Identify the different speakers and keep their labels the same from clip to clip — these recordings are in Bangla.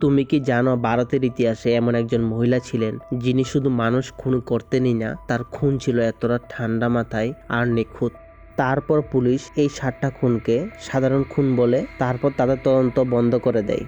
Speaker 1: তুমি কি জানো ভারতের ইতিহাসে এমন একজন মহিলা ছিলেন যিনি শুধু মানুষ খুন করতেনই না, তার খুন ছিল এতটা ঠান্ডা মাথায় আর নিখুঁত। তারপর পুলিশ এই সাতটা খুনকে সাধারণ খুন বলে তারপর তাদের তদন্ত বন্ধ করে দেয়।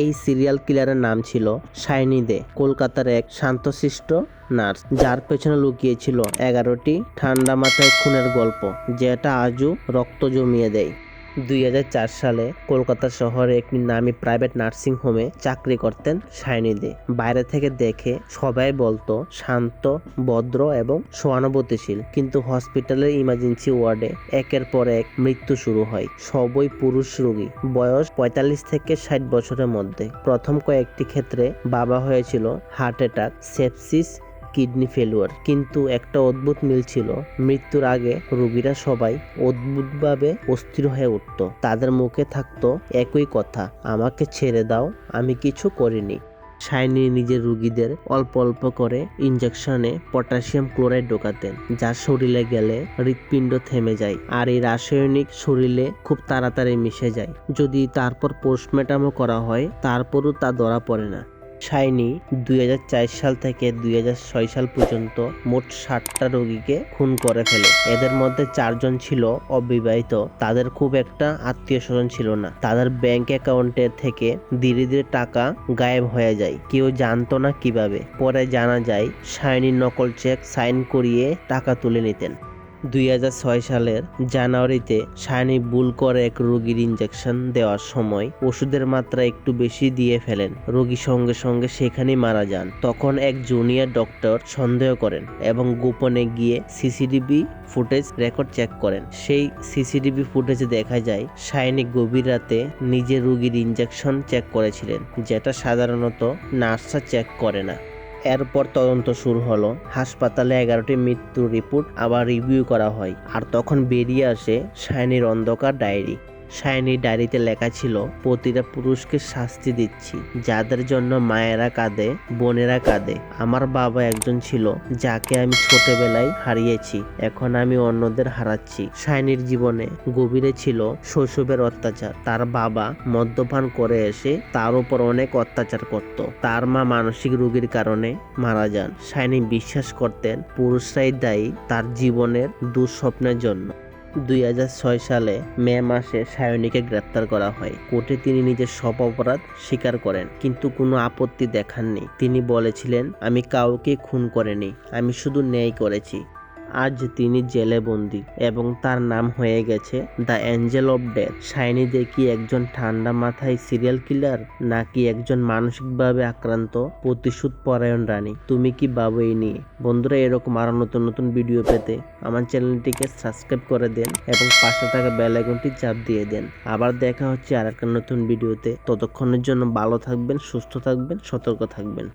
Speaker 1: এই সিরিয়াল কিলারের নাম ছিল শাইনি দে, কলকাতার এক শান্তশিষ্ট নার্স, যার পেছনে লুকিয়েছিল এগারোটি ঠান্ডা মাথায় খুনের গল্প, যেটা আজও রক্ত জমিয়ে দেয়। দুই হাজার চার সালে কলকাতা শহরে একটি নামী প্রাইভেট নার্সিং হোমে চাকরি করতেন শাইনি বাইরে থেকে দেখে সবাই বলতো শান্ত, ভদ্র এবং সহানুভূতিশীল। কিন্তু হসপিটালের ইমার্জেন্সি ওয়ার্ডে একের পর এক মৃত্যু শুরু হয়। সবই পুরুষ রোগী। বয়স পঁয়তাল্লিশ থেকে ষাট বছরের মধ্যে। প্রথম কয়েকটি ক্ষেত্রে বাবা হয়েছিল heart attack, sepsis kidney failure. কিন্তু একটা অদ্ভুত মিল ছিল। মৃত্যুর আগে রোগীরা সবাই অদ্ভুতভাবে অস্থির হয়ে উঠত। তাদের মুখে থাকতো একই কথা, আমাকে ছেড়ে দাও, আমি কিছু করিনি। শাইনি নিজের রুগীদের অল্প অল্প করে ইনজেকশনে পটাশিয়াম ক্লোরাইড ঢোকাতেন, যা শরীরে গেলে হৃৎপিণ্ড থেমে যায় আর এই রাসায়নিক শরীরে খুব তাড়াতাড়ি মিশে যায়। যদি তারপর পোস্টমর্টমও করা হয়, তারপরও তা ধরা পড়ে না। শাইনি দুই হাজার চার সাল থেকে দুই ছয় সাল পর্যন্ত মোট ষাটটা রোগীকে খুন করে ফেলে। এদের মধ্যে চারজন ছিল অবিবাহিত। তাদের খুব একটা আত্মীয় স্বজন ছিল না। তাদের ব্যাংক অ্যাকাউন্টের থেকে ধীরে ধীরে টাকা গায়েব হয়ে যায়। কেউ জানতো না কীভাবে। পরে জানা যায় শাইনি নকল চেক সাইন করিয়ে টাকা তুলে নিতেন। দুই হাজার ছয় সালের জানুয়ারিতে শাইনি ভুল করে এক রোগীর ইঞ্জেকশন দেওয়ার সময় ওষুধের মাত্রা একটু বেশি দিয়ে ফেলেন। রোগী সঙ্গে সঙ্গে সেখানেই মারা যান। তখন এক জুনিয়র ডক্টর সন্দেহ করেন এবং গোপনে গিয়ে সিসিটিভি ফুটেজ রেকর্ড চেক করেন। সেই সিসিটিভি ফুটেজে দেখা যায় শাইনি গভীর রাতে নিজে রোগীর ইঞ্জেকশন চেক করেছিলেন, যেটা সাধারণত নার্সরা চেক করে না। এরপর তদন্ত শুরু হলো। হাসপাতালে এগারোটি মৃত্যুর রিপোর্ট আবার রিভিউ করা হয়, আর তখন বেরিয়ে আসে শাইনির অন্ধকার ডায়েরি। শাইনির ডায়েরিতে লেখা ছিল, প্রতিটা পুরুষকে শাস্তি দিচ্ছি। যাদের জন্য মায়েরা কাঁদে, বোনেরা কাঁদে, আমার বাবা একজন ছিল যাকে আমি ছোটবেলায় হারিয়েছি, এখন আমি অন্যদের হারাচ্ছি। শাইনির জীবনে গভীরে ছিল শৈশবের অত্যাচার। তার বাবা মদ্যপান করে এসে তার উপর অনেক অত্যাচার করত। তার মা মানসিক রোগীর কারণে মারা যান। শাইনি বিশ্বাস করতেন, পুরুষরাই দায়ী তার জীবনের দুঃস্বপ্নের জন্য। দুই হাজার ছয় সালে মে মাসে সায়নীকে গ্রেপ্তার করা হয়। কোর্টে তিনি নিজের সব অপরাধ স্বীকার করেন, কিন্তু কোনো আপত্তি দেখাননি। তিনি বলেছিলেন, আমি কাউকে খুন করিনি, আমি শুধু ন্যায় করেছি। আজ তিনি জেলে বন্দী এবং তার নাম হয়ে গেছে দ্য অ্যাঞ্জেল অফ ডেথ। শাইনি দেখি একজন ঠান্ডা মাথায় সিরিয়াল কিলার নাকি একজন মানসিকভাবে আক্রান্ত? প্রতিশোধ পরায়ণ রানী, তুমি কি ভাবো এই নিয়ে? বন্ধুরা, এরকম আরও নতুন নতুন ভিডিও পেতে আমার চ্যানেলটিকে সাবস্ক্রাইব করে দেন এবং পাশে থাকা বেল আইকনটি চাপ দিয়ে দেন। আবার দেখা হচ্ছে আর একটা নতুন ভিডিওতে ততক্ষণের জন্য ভালো থাকবেন, সুস্থ থাকবেন, সতর্ক থাকবেন।